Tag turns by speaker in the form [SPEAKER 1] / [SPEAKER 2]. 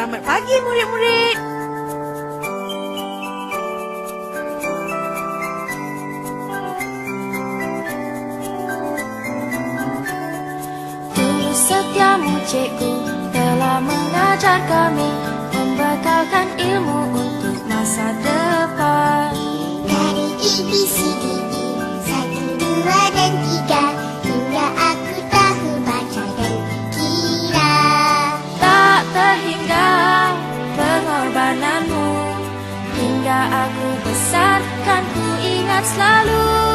[SPEAKER 1] Selamat pagi murid-murid.
[SPEAKER 2] Guru setiamu cikgu telah mengajar kami Membekalkan ilmu untuk masa depan Aku besar kan ku ingat selalu